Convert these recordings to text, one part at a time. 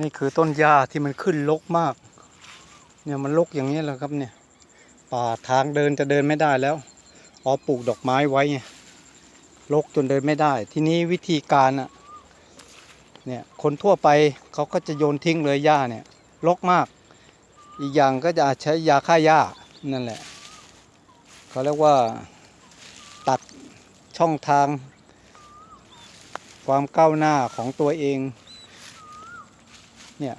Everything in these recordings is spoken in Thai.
นี่คือต้นหญ้าที่มันขึ้นรกมาก เนี่ยมันรกอย่างนี้แหละครับเนี่ย ป่าทางเดินจะเดินไม่ได้แล้วอ๋อปลูกดอกไม้ไว้ไงรกจนเดินไม่ได้ ทีนี้วิธีการอะเนี่ยคนทั่วไปเขาก็จะโยนทิ้งเลยหญ้าเนี่ยรกมาก อีกอย่างก็จะใช้ยาฆ่าหญ้านั่นแหละเขาเรียกว่าตัดช่องทาง ความก้าวหน้าของตัวเอง เนี่ย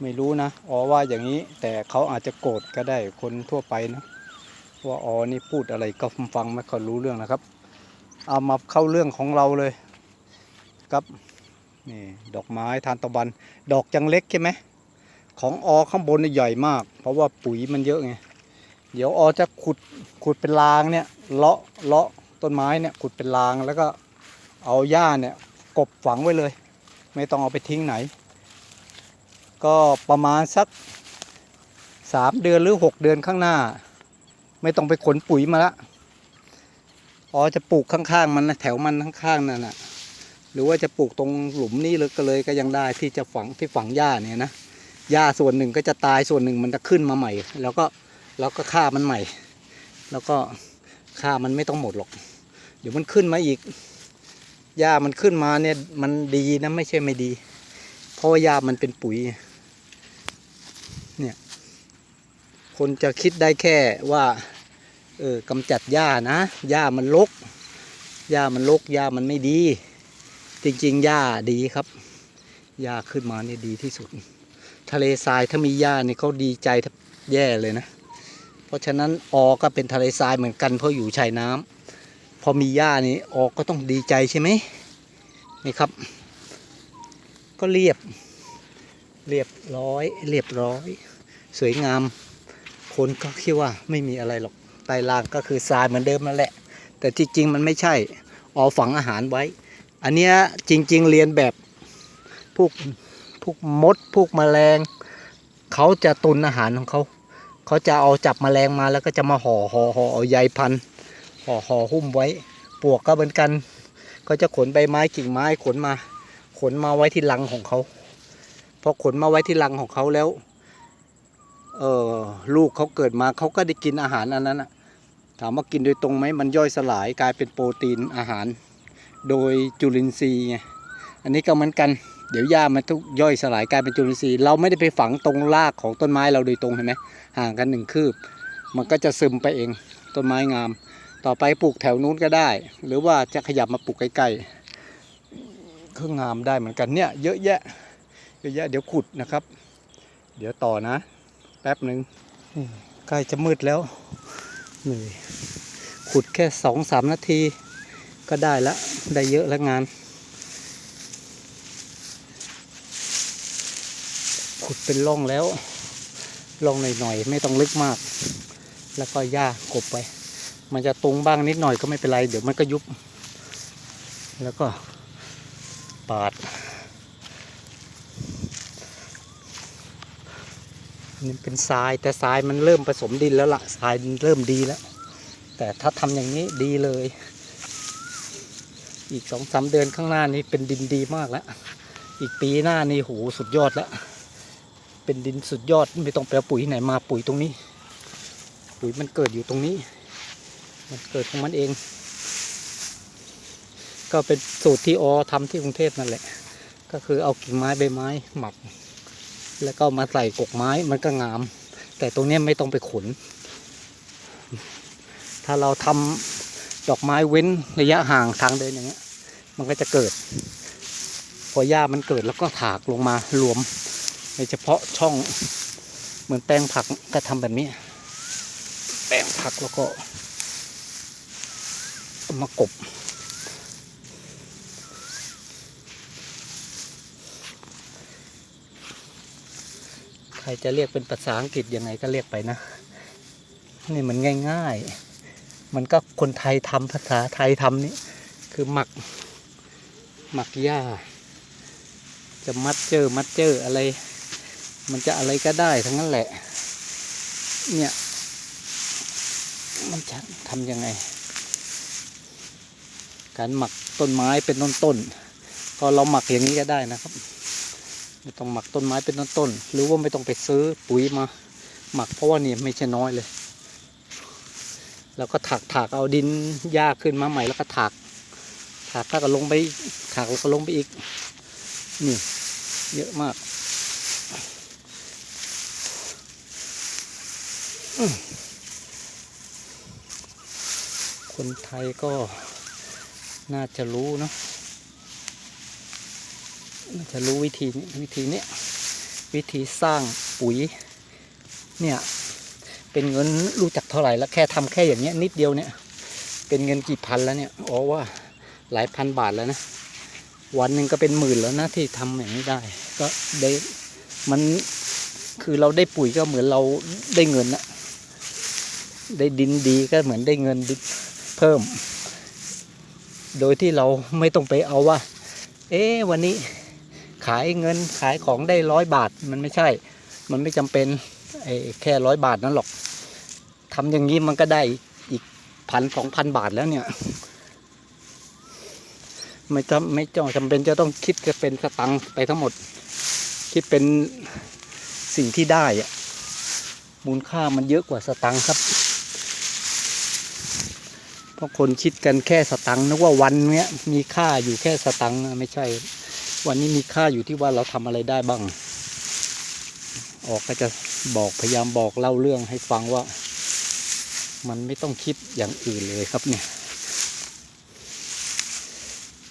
ไม่รู้นะอ๋อว่าอย่างนี้แต่เขาอาจจะโกรธก็ได้คนทั่วไปนะว่าอ๋อนี่พูดอะไรก็ฟังไม่ค่อยรู้เรื่องนะครับ เอามาเข้าเรื่องของเราเลยครับนี่ดอกไม้ทานตะวัน ดอกยังเล็กใช่ไหมของอข้างบนใหญ่มาก เพราะว่าปุ๋ยมันเยอะไงเดี๋ยวอจะขุดขุดเป็นรางเนี่ยเลาะเลาะต้นไม้เนี่ยขุดเป็นรางแล้วก็เอาหญ้าเนี่ยกบฝังไว้เลย ไม่ต้องเอาไปทิ้งไหน ก็ประมาณสักสามเดือนหรือหกเดือนข้างหน้า ไม่ต้องไปขนปุ๋ยมาละอ๋อจะปลูกข้างๆมันนะแถวมันข้างๆนั่นนะหรือว่าจะปลูกตรงหลุมนี้เลยก็เลยก็ยังได้ที่จะฝังที่ฝังหญ้าเนี่ยนะหญ้าส่วนหนึ่งก็จะตายส่วนหนึ่งมันจะขึ้นมาใหม่ แล้วก็แล้วก็ฆ่ามันใหม่ แล้วก็ฆ่ามันไม่ต้องหมดหรอก เดี๋ยวมันขึ้นมาอีกหญ้ามันขึ้นมาเนี่ยมันดีนะไม่ใช่ไม่ดี เพราะว่าหญ้ามันเป็นปุ๋ย เนี่ย คนจะคิดได้แค่ว่าเออกำจัดหญ้านะหญ้ามันรกหญ้ามันรกหญ้ามันไม่ดี จริงๆหญ้าดีครับหญ้าขึ้นมาเนี่ยดีที่สุด ทะเลทรายถ้ามีหญ้านี่เขาดีใจแย่เลยนะ เพราะฉะนั้นออก็เป็นทะเลทรายเหมือนกันเพราะอยู่ชายน้ำพอมีหญ้านี่ออกก็ต้องดีใจใช่ไหมนี่ครับ ก็เรียบ เรียบร้อย เรียบร้อย สวยงาม คนก็คิดว่าไม่มีอะไรหรอกใต้ล่างก็คือทรายเหมือนเดิมนั่นแหละ แต่ที่จริงมันไม่ใช่ออฝังอาหารไว้ อันเนี้ยจริง ๆ เรียนแบบพวกพวกมดพวกแมลง เขาจะตุนอาหารของเขา เขาจะเอาจับแมลงมาแล้วก็จะมาห่อห่อห่อเอาใยพันห่อห่อหุ้มไว้ ปวกก็เหมือนกัน ก็จะขนใบไม้กิ่งไม้ขนมา ขนมาไว้ที่รังของเขา พอขนมาไว้ที่รังของเขาแล้ว เออลูกเขาเกิดมาเขาก็ได้กินอาหารอันนั้นนะถามว่ากินโดยตรงไหมมันย่อยสลายกลายเป็นโปรตีนอาหาร โดยจุลินทรีย์ไงอันนี้ก็เหมือนกันเดี๋ยวหญ้ามันทุกย่อยสลายกลายเป็นจุลินทรีย์เราไม่ได้ไปฝังตรงรากของต้นไม้เราโดยตรงเห็นไหมห่างกันหนึ่งคืบ มันก็จะซึมไปเองต้นไม้งาม ต่อไปปลูกแถวนู้นก็ได้ หรือว่าจะขยับมาปลูกใกล้ๆก็งามได้เหมือนกันเนี่ยเยอะแยะ เยอะแยะเดี๋ยวขุดนะครับ เดี๋ยวต่อนะ แป๊บหนึ่งใกล้จะมืดแล้วเหนื่อยขุดแค่สองสามนาที ก็ได้แล้วได้เยอะแล้วงาน ขุดเป็นร่องแล้วร่องหน่อยๆไม่ต้องลึกมาก แล้วก็หญ้ากบไป มันจะตรงบ้างนิดหน่อยก็ไม่เป็นไร เดี๋ยวมันก็ยุบ แล้วก็ปาด นี่เป็นทรายแต่ทรายมันเริ่มผสมดินแล้วละ่ะทรายเริ่มดีแล้ว แต่ถ้าทำอย่างนี้ดีเลย อีกสองสามเดือนข้างหน้านี้เป็นดินดีมากแล้ว อีกปีหน้านี่โหสุดยอดแล้ว เป็นดินสุดยอดไม่ต้องไปเอาปุ๋ยไหนมาปุ๋ยตรงนี้ ปุ๋ยมันเกิดอยู่ตรงนี้ มันเกิดของมันเอง ก็เป็นสูตรที่ออทำที่กรุงเทพนั่นแหละ ก็คือเอากิ่งไม้ใบไม้หมัก แล้วก็มาใส่กกไม้มันก็งาม แต่ตรงเนี้ยไม่ต้องไปขน ถ้าเราทำดอกไม้เว้นระยะห่างทางเดินอย่างเงี้ย มันก็จะเกิด พอหญ้ามันเกิดแล้วก็ถากลงมารวมในเฉพาะช่องเหมือนแปลงผักก็ทำแบบนี้ แปลงผักแล้วก็เอามากบ ใครจะเรียกเป็นภาษาอังกฤษยังไงก็เรียกไปนะ นี่มันง่ายๆ มันก็คนไทยทำภาษาไทยทำนี่คือหมัก หมักหญ้า จะมัดเจอมัดเจออะไร มันจะอะไรก็ได้ทั้งนั้นแหละ เนี่ย มันจะทำยังไง การหมักต้นไม้เป็นต้นต้นๆก็เราหมักอย่างนี้ก็ได้นะครับ ไม่ต้องหมักต้นไม้เป็นต้นๆหรือว่าไม่ต้องไปซื้อปุ๋ยมาหมักเพราะว่านี่ไม่ใช่น้อยเลย แล้วก็ถักถากเอาดินหญ้าขึ้นมาใหม่แล้วก็ถาก ถากแล้วก็ลงไปอีกถากแล้วก็ลงไปอีก นี่ เยอะมากคนไทยก็น่าจะรู้เนอะ น่าจะรู้วิธีนี้วิธีนี้วิธีสร้างปุ๋ยเนี่ยเป็นเงินรู้จักเท่าไหร่แล้วแค่ทำแค่อย่างเงี้ยนิดเดียวเนี่ย เป็นเงินกี่พันแล้วเนี่ยอ๋อว่าหลายพันบาทแล้วนะวันหนึ่งก็เป็นหมื่นแล้วนะที่ทำอย่างนี้ได้ ก็ได้มันคือเราได้ปุ๋ยก็เหมือนเราได้เงินนะได้ดินดีก็เหมือนได้เงินดิเพิ่ม โดยที่เราไม่ต้องไปเอาว่า เอ๊วันนี้ ขายเงินขายของได้ร้อยบาทมันไม่ใช่ มันไม่จำเป็นไอ้แค่ร้อยบาทนั่นหรอกทำอย่างนี้มันก็ได้อีกพันสองพันบาทแล้วเนี่ยไม่จำไม่จำจำเป็นจะต้องคิดจะเป็นสตังค์ไปทั้งหมด คิดเป็นสิ่งที่ได้อะมูลค่ามันเยอะกว่าสตังค์ครับ เพราะคนคิดกันแค่สตังค์นึกว่าวันเนี้ยมีค่าอยู่แค่สตังค์ไม่ใช่ วันนี้มีค่าอยู่ที่ว่าเราทำอะไรได้บ้าง ออกก็จะบอกพยายามบอกเล่าเรื่องให้ฟังว่า มันไม่ต้องคิดอย่างอื่นเลยครับเนี่ย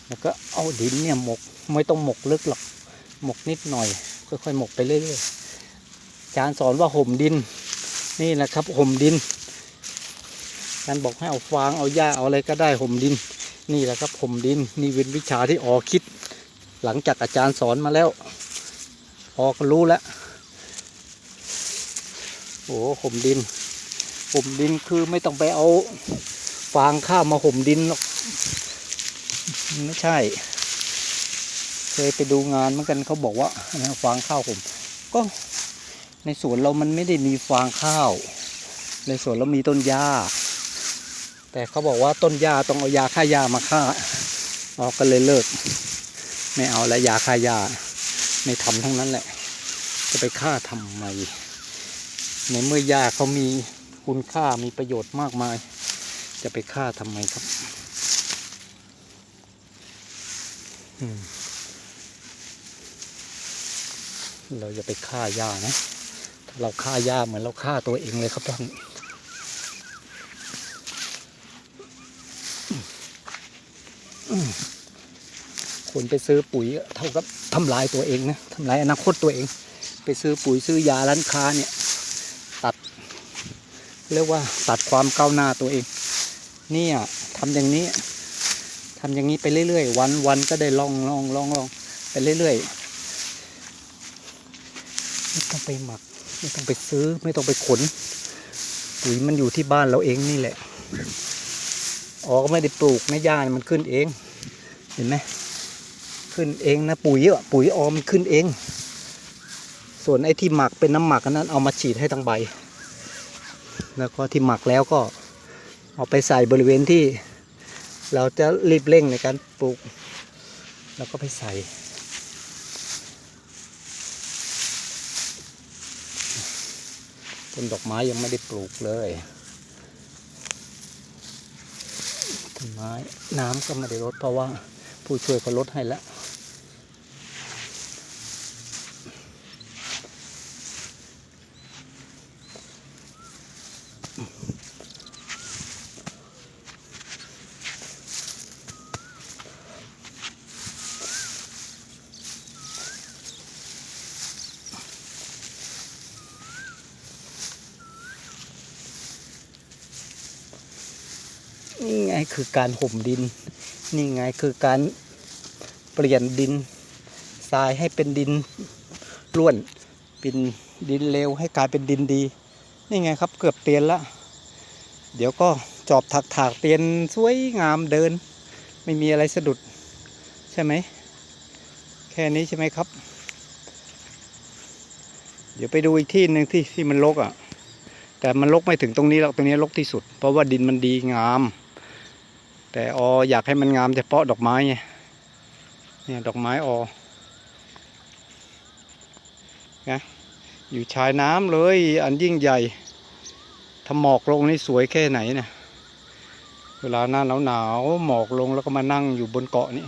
แล้วก็เอาดินเนี่ยหมกไม่ต้องหมกลึกหรอกหมกนิดหน่อย ค่อยๆหมกไปเรื่อยๆอาจารย์สอนว่าห่มดิน นี่แหละครับห่มดินอาจารย์บอกให้เอาฟางเอาหญ้าเอาอะไรก็ได้ห่มดิน นี่แหละครับห่มดินนี่เป็นวิชาที่ออคิด หลังจากอาจารย์สอนมาแล้วออก็รู้แล้ว โอ้ห่มดินห่มดินคือไม่ต้องไปเอาฟางข้าวมาห่มดินหรอกไม่ใช่ เคยไปดูงานเหมือนกันเขาบอกว่าฟางข้าวห่มก็ในสวนเรามันไม่ได้มีฟางข้าว ในสวนเรามีต้นหญ้า แต่เขาบอกว่าต้นหญ้าต้องเอายาฆ่าหญ้ามาฆ่าเราก็เลยเลิก ไม่เอาแล้วยาฆ่าหญ้าไม่ทำทั้งนั้นแหละ จะไปฆ่าทำไมในเมื่อหญ้าเขามีคุณค่ามีประโยชน์มากมาย จะไปฆ่าทำไมครับเราจะไปฆ่าหญ้านะถ้าเราฆ่าหญ้าเหมือนเราฆ่าตัวเองเลยครับท่านอืม คนไปซื้อปุ๋ยเท่ากับทำลายตัวเองนะทำลายอนาคตตัวเอง ไปซื้อปุ๋ยซื้อยาร้านค้าเนี่ยตัดเรียกว่าตัดความก้าวหน้าตัวเอง เนี่ยทำอย่างนี้ทำอย่างนี้ไปเรื่อยๆ วันวันก็ได้ลองลองลองลองไปเรื่อยๆไม่ต้องไปหมัก ไม่ต้องไปซื้อไม่ต้องไปขนปุ๋ยมันอยู่ที่บ้านเราเองนี่แหละ อ๋อก็ไม่ได้ปลูกนะหญ้ามันขึ้นเอง เห็นไหม ขึ้นเองนะปุ๋ยอะปุ๋ยออมขึ้นเอง ส่วนไอ้ที่หมักเป็นน้ำหมักนนั้นเอามาฉีดให้ทั้งใบ แล้วก็ที่หมักแล้วก็เอาไปใส่บริเวณที่เราจะรีบเร่งในการปลูก แล้วก็ไปใส่ต้นดอกไม้ยังไม่ได้ปลูกเลยต้นไม้น้ำก็ไม่ได้ลดเพราะว่าผู้ช่วยเขาลดให้แล้ว คือการห่มดิน นี่ไงคือการเปลี่ยนดินทรายให้เป็นดินร่วนเป็นดินเลวให้กลายเป็นดินดี นี่ไงครับเกือบเตียนละ เดี๋ยวก็จอบถักถากเตียนสวยงามเดิน ไม่มีอะไรสะดุด ใช่ไหม แค่นี้ใช่ไหมครับ เดี๋ยวไปดูอีกที่หนึ่งที่ที่มันรกอะ แต่มันลกไม่ถึงตรงนี้หรอกตรงนี้ลกที่สุด เพราะว่าดินมันดีงาม แต่ออยากให้มันงามเฉพาะดอกไม้ไงเนี่ยดอกไม้ออนะอยู่ชายน้ำเลยอันยิ่งใหญ่ถ้าหมอกลงนี่สวยแค่ไหนเนี่ยเวลาหน้าหนาวหนาวๆหมอกลงแล้วก็มานั่งอยู่บนเกาะนี่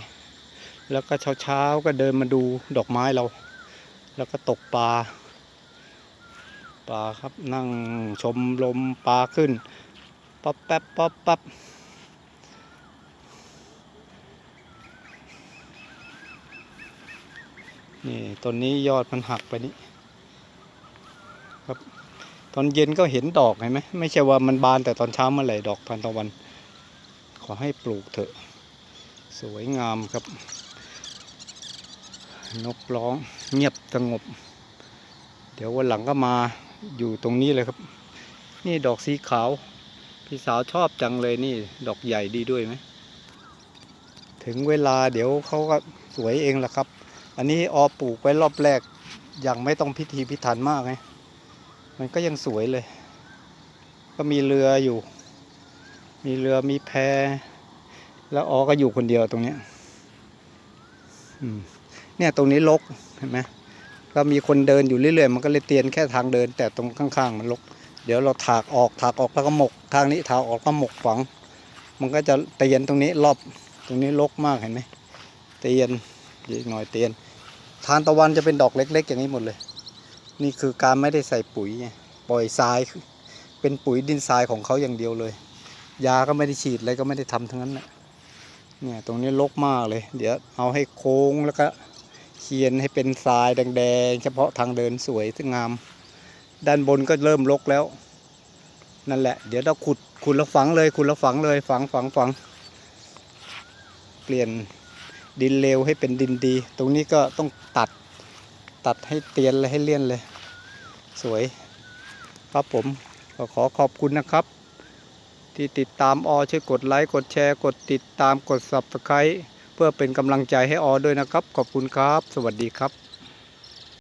แล้วก็เช้าเช้าๆก็เดินมาดูดอกไม้เรา แล้วก็ตกปลาปลาครับนั่งชมลมปลาขึ้นป๊อปแป๊บป๊อปแป๊บ นี่ต้นนี้ยอดมันหักไปนี่ครับ ตอนเย็นก็เห็นดอกเห็นไหมไม่ใช่ว่ามันบานแต่ตอนเช้าเมื่อไหร่ดอกทานตะวัน ขอให้ปลูกเถอะ สวยงามครับ นกร้องเงียบสงบ เดี๋ยววันหลังก็มาอยู่ตรงนี้เลยครับ นี่ดอกสีขาว พี่สาวชอบจังเลยนี่ ดอกใหญ่ดีด้วยไหมถึงเวลาเดี๋ยวเขาก็สวยเองละครับ อันนี้ออปลูกไว้รอบแรกยังไม่ต้องพิธีพิถันมากไงมันก็ยังสวยเลย ก็มีเรืออยู่ มีเรือมีแพ แล้วออก็อยู่คนเดียวตรงเนี้ยเนี่ยตรงนี้ลกเห็นไหมก็มีคนเดินอยู่เรื่อยๆ มันก็เลยเตียนแค่ทางเดิน แต่ตรงข้างๆ มันลก เดี๋ยวเราถากออกถากออกแล้วก็หมก ทางนี้ถากออกก็หมกฝัง มันก็จะเตียนตรงนี้รอบ ตรงนี้ลกมากเห็นไหมเตียนอีกหน่อยเตียน ทานตะวันจะเป็นดอกเล็ก ๆ อย่างนี้หมดเลย นี่คือการไม่ได้ใส่ปุ๋ยไงปล่อยทรายเป็นปุ๋ยดินทรายของเขาอย่างเดียวเลย ยาก็ไม่ได้ฉีดอะไรก็ไม่ได้ทำทั้งนั้นแหละเนี่ยตรงนี้รกมากเลย เดี๋ยวเอาให้โค้งแล้วก็เคียนให้เป็นทรายแดงๆ เฉพาะทางเดินสวยสวยงาม ด้านบนก็เริ่มรกแล้ว นั่นแหละ เดี๋ยวเราขุดขุดแล้วฝังเลยขุดแล้วฝังเลยฝังฝังฝังเปลี่ยน ดินเลวให้เป็นดินดี ตรงนี้ก็ต้องตัดตัดให้เตียนเลยให้เลี่ยนเลย สวยครับผมก็ขอขอบคุณนะครับ ที่ติดตามออช่วยกดไลค์กดแชร์กดติดตามกด subscribe เพื่อเป็นกำลังใจให้ออด้วยนะครับ ขอบคุณครับ สวัสดีครับ